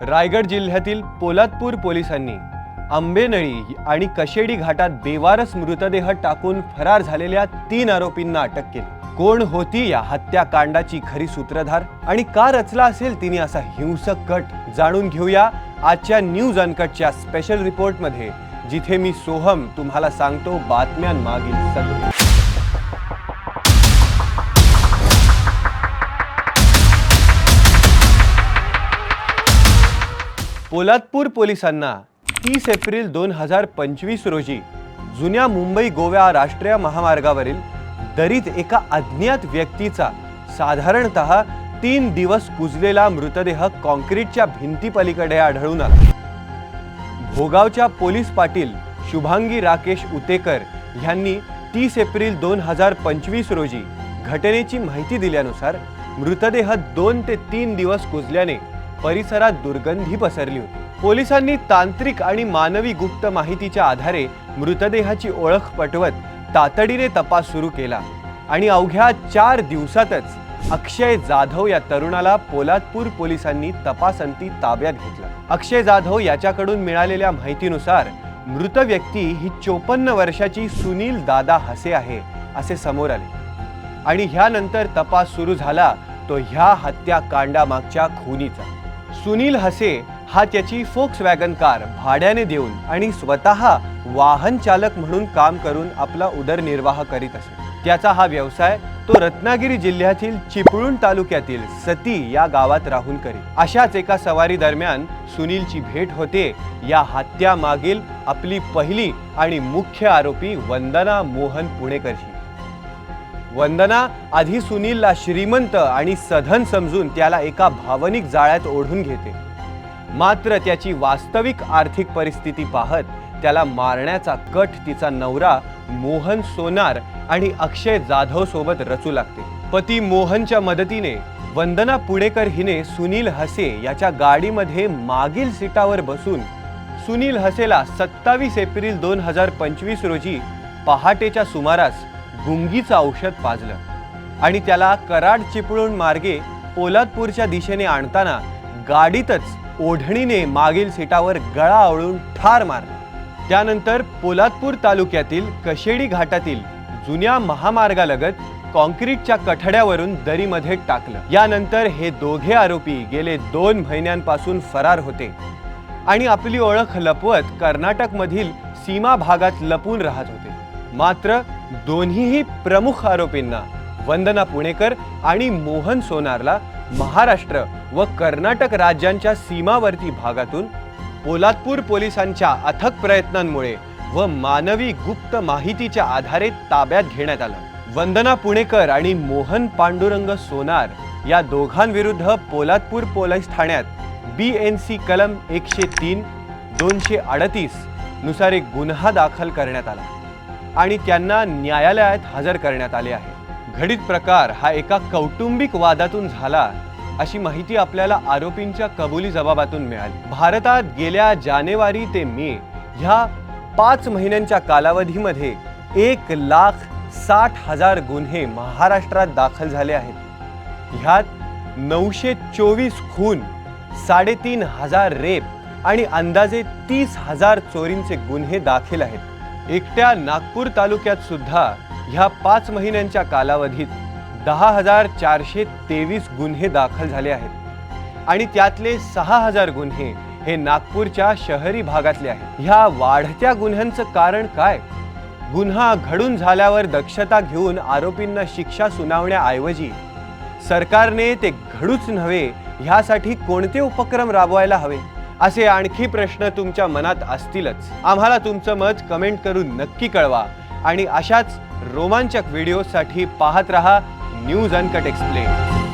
रायगड जिल्ह्यातील पोलादपूर पोलिसांनी आंबेनळी आणि कशेडी घाटात बेवारस मृतदेह टाकून फरार झालेल्या तीन आरोपींना अटक केली. कोण होती या हत्याकांडाची खरी सूत्रधार आणि का रचला असेल तिने असा हिंसक कट जाणून घेऊया आजच्या न्यूज अनकटच्या स्पेशल रिपोर्टमध्ये जिथे मी सोहम तुम्हाला सांगतो बातम्यांमागील सत्य पोलादपूर पोलिसांना तीस एप्रिल दोन हजार पंचवीस रोजी जुन्या मुंबई गोव्या राष्ट्रीय महामार्गावरील दरीत एका अज्ञात व्यक्तीचा साधारणत तीन दिवस कुजलेला मृतदेह कॉन्क्रीटच्या भिंतीपलीकडे आढळून आला. भोगावच्या पोलीस पाटील शुभांगी राकेश उतेकर यांनी तीस एप्रिल दोन हजार पंचवीस रोजी घटनेची माहिती दिल्यानुसार मृतदेह दोन ते तीन दिवस कुजल्याने परिसरात दुर्गंधी पसरली होती. पोलिसांनी तांत्रिक आणि मानवी गुप्त माहितीच्या आधारे मृतदेहाची ओळख पटवत तातडीने तपास सुरू केला. आणि अवघ्या चार दिवसातच अक्षय जाधव या तरुणाला पोलादपूर पोलिसांनी तपासंती ताब्यात घेतला. अक्षय जाधव याच्याकडून मिळालेल्या माहितीनुसार मृत व्यक्ती ही चोपन्न वर्षाची सुनील दादा हसे आहे असे समोर आले. आणि ह्यानंतर तपास सुरू झाला तो ह्या हत्याकांडामागच्या खुनीचा. सुनील हसे हा त्याची फोक्स वॅगन कार भाड्याने देऊन आणि स्वतः वाहन चालक म्हणून काम करून आपला उदरनिर्वाह करीत असे. त्याचा हा व्यवसाय तो रत्नागिरी जिल्ह्यातील चिपळूण तालुक्यातील सती या गावात राहून करी अशाच एका सवारी दरम्यान सुनीलची भेट होते. या हत्यामागील आपली पहिली आणि मुख्य आरोपी वंदना मोहन पुणेकरची वंदना आधी सुनीलला श्रीमंत आणि सधन समजून त्याला एका भावनिक जाळ्यात ओढून घेते. मात्र त्याची वास्तविक आर्थिक परिस्थिती पाहत त्याला मारण्याचा कट तिचा नवरा मोहन सोनार आणि अक्षय जाधव सोबत रचू लागते. पती मोहनच्या मदतीने वंदना पुणेकर हिने सुनील हसे याच्या गाडीमध्ये मागील सीटावर बसून सुनील हसेला सत्तावीस एप्रिल दोन हजार पंचवीस रोजी पहाटेच्या सुमारास गुंगीचं औषध पाजलं. आणि त्याला कराड चिपळूण मार्गे पोलादपूरच्या दिशेने आणताना गाडीतच ओढणीने मागील सीटावर गळा आवळून ठार मारलं. त्यानंतर पोलादपूर तालुक्यातील कशेडी घाटातील जुन्या महामार्गालगत कॉन्क्रीटच्या कठड्यावरून दरीमध्ये टाकलं. यानंतर हे दोघे आरोपी गेले दोन महिन्यांपासून फरार होते. आणि आपली ओळख लपवत कर्नाटकमधील सीमा भागात लपून राहत होते. मात्र दोन्हीही प्रमुख आरोपींना वंदना पुणेकर आणि मोहन सोनारला महाराष्ट्र व कर्नाटक राज्यांच्या सीमावर्ती भागातून पोलादपूर पोलिसांच्या अथक प्रयत्नांमुळे व मानवी गुप्त माहितीच्या आधारे ताब्यात घेण्यात आलं. वंदना पुणेकर आणि मोहन पांडुरंग सोनार या दोघांविरुद्ध पोलादपूर पोलीस ठाण्यात बी एन सी कलम एकशे तीन दोनशे अडतीसनुसार एक गुन्हा दाखल करण्यात आला. आणि त्यांना न्यायालयात हजर करण्यात आले आहे. घडीत प्रकार हा एका कौटुंबिक वादातून झाला अशी माहिती आपल्याला आरोपींच्या कबुली जबाबातून मिळाली. भारतात गेल्या जानेवारी ते मे ह्या पाच महिन्यांच्या कालावधीमध्ये एक लाख साठ हजार गुन्हे महाराष्ट्रात दाखल झाले आहेत. ह्यात नऊशे चोवीस खून साडेतीन हजार रेप आणि अंदाजे तीस हजार चोरींचे गुन्हे दाखल आहेत. एकट्या नागपूर तालुक्यात सुद्धा ह्या पाच महिन्यांच्या कालावधीत दहा हजार चारशे तेवीस गुन्हे दाखल झाले आहेत. आणि त्यातले सहा हजार गुन्हे हे नागपूरच्या शहरी भागातले आहेत. ह्या वाढत्या गुन्ह्यांचं कारण काय? गुन्हा घडून झाल्यावर दक्षता घेऊन आरोपींना शिक्षा सुनावण्याऐवजी सरकारने ते घडूच नव्हे ह्यासाठी कोणते उपक्रम राबवायला हवे? असे आणखी प्रश्न तुमच्या मनात असतीलच. आम्हाला तुमचं मत कमेंट करून नक्की कळवा आणि अशाच रोमांचक व्हिडिओसाठी पाहत रहा न्यूज अनकट एक्सप्लेन.